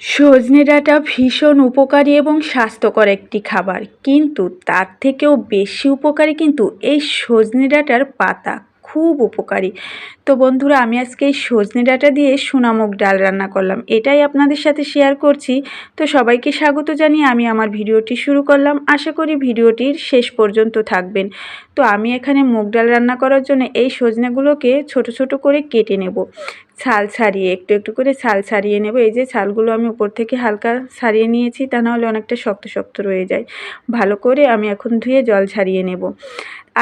সজনে ডাঁটা ভীষণ উপকারী এবং স্বাস্থ্যকর একটি খাবার। কিন্তু তার থেকেও বেশি উপকারী কিন্তু এই সজনে ডাঁটার পাতা খুব উপকারী। তো বন্ধুরা, আমি আজকে এই সজনে ডাঁটা দিয়ে সোনামুগ ডাল রান্না করলাম। এটাই আপনাদের সাথে শেয়ার করছি। তো সবাইকে স্বাগত জানিয়ে আমি আমার ভিডিওটি শুরু করলাম। আশা করি ভিডিওটির শেষ পর্যন্ত থাকবেন। তো আমি এখানে মুগ ডাল রান্না করার জন্য এই সজনেগুলোকে ছোট ছোট করে কেটে নেব। ছাল ছাড়িয়ে, একটু একটু করে ছাল ছাড়িয়ে নেব। এই যে ছালগুলো আমি উপর থেকে হালকা ছাড়িয়ে নিয়েছি, তা নাহলে অনেকটা শক্ত শক্ত রয়ে যায়। ভালো করে আমি এখন ধুয়ে জল ছাড়িয়ে নেব।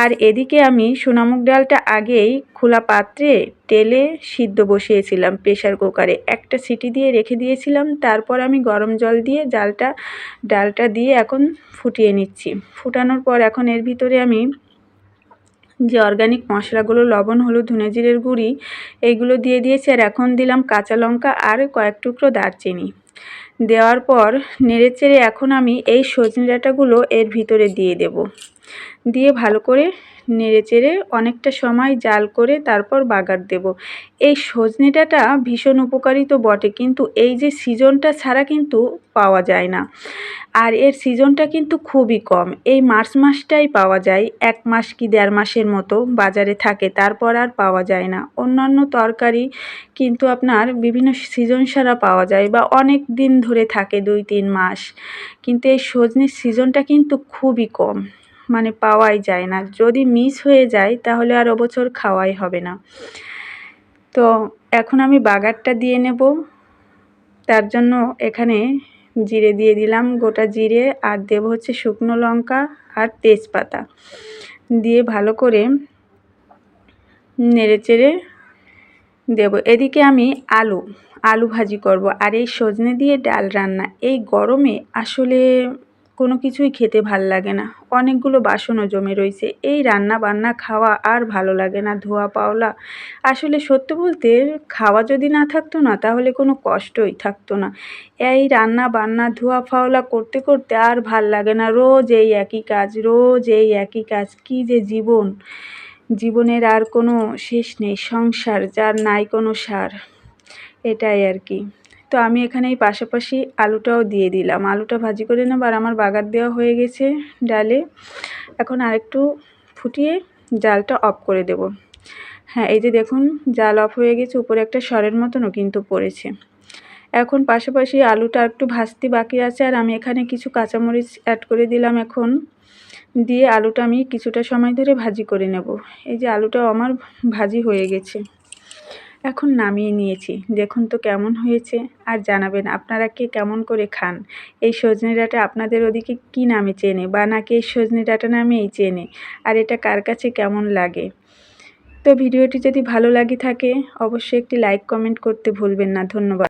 আর এদিকে আমি সোনামুগ ডালটা আগেই খোলা পাত্রে তেলে সিদ্ধ বসিয়েছিলাম প্রেশার কুকারে। একটা সিটি দিয়ে রেখে দিয়েছিলাম, তারপর আমি গরম জল দিয়ে জালটা ডালটা দিয়ে এখন ফুটিয়ে নিচ্ছি। ফুটানোর পর এখন এর ভিতরে আমি যে অর্গ্যানিক মশলাগুলো, লবণ, হলুদ, ধনে জিরের গুঁড়ি, এইগুলো দিয়ে দিয়েছি আর এখন দিলাম কাঁচা লঙ্কা আর কয়েক টুকরো দারচিনি। দেওয়ার পর নেড়েচেড়ে এখন আমি এই সজনে ডাঁটাগুলো এর ভিতরে দিয়ে দেব। দিয়ে ভালো করে নেড়ে চেড়ে অনেকটা সময় জাল করে তারপর বাগার দেব। এই সজনে ডাঁটা ভীষণ উপকারী তো বটে, কিন্তু এই যে সিজনটা ছাড়া কিন্তু পাওয়া যায় না। আর এর সিজনটা কিন্তু খুবই কম। এই মার্চ মাসটাই পাওয়া যায়, এক মাস কি দেড় মাসের মতো বাজারে থাকে, তারপর আর পাওয়া যায় না। অন্যান্য তরকারি কিন্তু আপনার বিভিন্ন সিজন ছাড়া পাওয়া যায় বা অনেক দিন ধরে থাকে, দুই তিন মাস। কিন্তু এই সজনের সিজনটা কিন্তু খুবই কম। মানে পাওয়াই যায় না। যদি মিস হয়ে যায়, তাহলে আর বছর খাওয়াই হবে না। তো এখন আমি বাগারটা দিয়ে নেব। তার জন্য এখানে জিরে দিয়ে দিলাম গোটা জিরে, আর দেব হচ্ছে শুকনো লঙ্কা আর তেজপাতা। দিয়ে ভালো করে নেড়ে চেড়ে দেবো। এদিকে আমি আলু আলু ভাজি করব। আর এই সজনে দিয়ে ডাল রান্না, এই গরমে আসলে কোনো কিছুই খেতে ভালো লাগে না। অনেকগুলো বাসনও জমে রয়েছে এই রান্না বান্না খাওয়া আর ভালো লাগে না ধোয়া পাওলা। আসলে সত্যি বলতে, খাওয়া যদি না থাকতো না, তাহলে কোনো কষ্টই থাকতো না। এই রান্না বান্না ধোয়া ফাওলা করতে করতে আর ভালো লাগে না। রোজ এই একই কাজ, রোজ এই একই কাজ। কী যে জীবন। জীবনের আর কোনো শেষ নেই। সংসার, যার নাই কোনো সার। এটাই আর কি। তো আমি এখানে এই পাশাপাশি আলুটাও দিয়ে দিলাম। আলুটা ভাজি করে নেব আর আমার বাগার দেওয়া হয়ে গেছে ডালে। এখন আরেকটু ফুটিয়ে জালটা অফ করে দেব। হ্যাঁ এই যে দেখুন, জাল অফ হয়ে গেছে, উপরে একটা সরের মতনও কিন্তু পড়েছে। এখন পাশাপাশি আলুটা একটু ভাজতে বাকি আছে আর আমি এখানে কিছু কাঁচামরিচ অ্যাড করে দিলাম এখন। দিয়ে আলুটা আমি কিছুটা সময় ধরে ভাজি করে নেব। এই যে আলুটাও আমার ভাজি হয়ে গেছে। এখন নামিয়ে নিয়েছি। দেখুন তো কেমন হয়েছে। আর জানাবেন, আপনারা কে কেমন করে খান? এই সজনে ডাঁটা আপনাদের ওদিকে কি নামে চেনে? বা নাকি এই সজনে ডাঁটা নামেই চেনে? আর এটা কার কাছে কেমন লাগে? তো ভিডিওটি যদি ভালো লাগে থাকে, অবশ্যই একটি লাইক, কমেন্ট করতে ভুলবেন না। ধন্যবাদ।